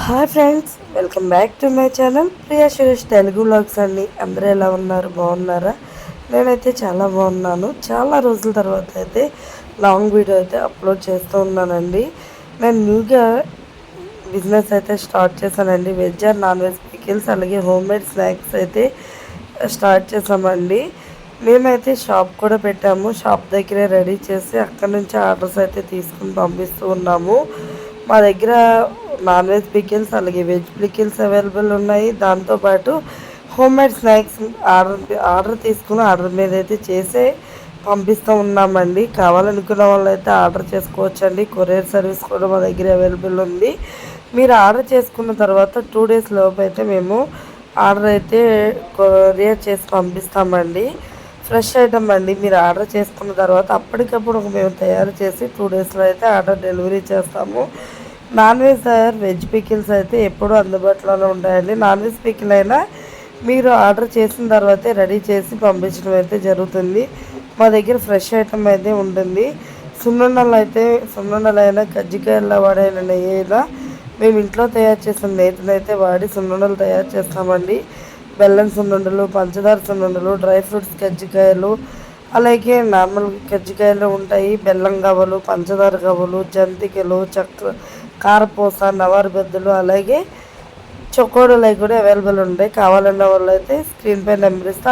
Hi friends welcome back to my channel. Priya Suresh Telugu blogs అండి. అందరూ ఎలా ఉన్నారు? బాగున్నారా? నేనైతే చాలా బాగున్నాను. చాలా రోజుల తర్వాత అయితే లాంగ్ వీడియో అయితే అప్లోడ్ చేస్తూ ఉన్నానండి. నేను న్యూగా బిజినెస్ అయితే స్టార్ట్ చేశానండి. Veg and non veg pickles అలాగే హోమ్ మేడ్ స్నాక్స్ అయితే స్టార్ట్ చేసామండి మేమైతే షాప్ కూడా పెట్టాము. షాప్ దగ్గరే రెడీ చేసి అక్కడ నుంచి ఆర్డర్స్ అయితే తీసుకుని పంపిస్తూ ఉన్నాము. మా దగ్గర నాన్ వెజ్ పికిల్స్ అలాగే వెజ్ పికిల్స్ అవైలబుల్ ఉన్నాయి. దాంతోపాటు home made snacks order order తీసుకుని ఆర్డర్ మీద అయితే చేసే పంపిస్తూ ఉన్నామండి. కావాలనుకున్న వాళ్ళు అయితే ఆర్డర్ చేసుకోవచ్చండి. కొరియర్ సర్వీస్ కూడా మా దగ్గర అవైలబుల్ ఉంది. మీరు ఆర్డర్ చేసుకున్న తర్వాత టూ డేస్ లోపు అయితే మేము ఆర్డర్ అయితే కొరియర్ చేసి పంపిస్తామండి. ఫ్రెష్ ఐటమ్ అండి. మీరు ఆర్డర్ చేసుకున్న తర్వాత అప్పటికప్పుడు మేము తయారు చేసి టూ డేస్లో అయితే ఆర్డర్ డెలివరీ చేస్తాము. Non veg sir veg pickles అయితే ఎప్పుడూ అందుబాటులోనే ఉంటాయండి. నాన్ వెజ్ పికిల్ అయినా మీరు ఆర్డర్ చేసిన తర్వాతే రెడీ చేసి పంపించడం అయితే జరుగుతుంది. మా దగ్గర ఫ్రెష్ ఐటమ్ అయితే ఉంటుంది. సున్నుండలు అయితే సున్నుండలైనా కజ్జికాయల్లో వాడైన నెయ్యిలా మేము ఇంట్లో తయారు చేసిన నేతనైతే వాడి సున్నుండలు తయారు చేస్తామండి. బెల్లం సున్నుండలు పంచదార సున్నుండలు డ్రై ఫ్రూట్స్ కజ్జికాయలు అలాగే నార్మల్ కజ్జికాయలు ఉంటాయి. బెల్లం గవ్వలు పంచదార గవ్వలు జంతికలు చక్ర కారపూస నవారు బెద్దలు అలాగే చొక్కోడలు కూడా అవైలబుల్ ఉంటాయి. కావాలన్న వాళ్ళు అయితే స్క్రీన్ పై నెంబర్ ఇస్తే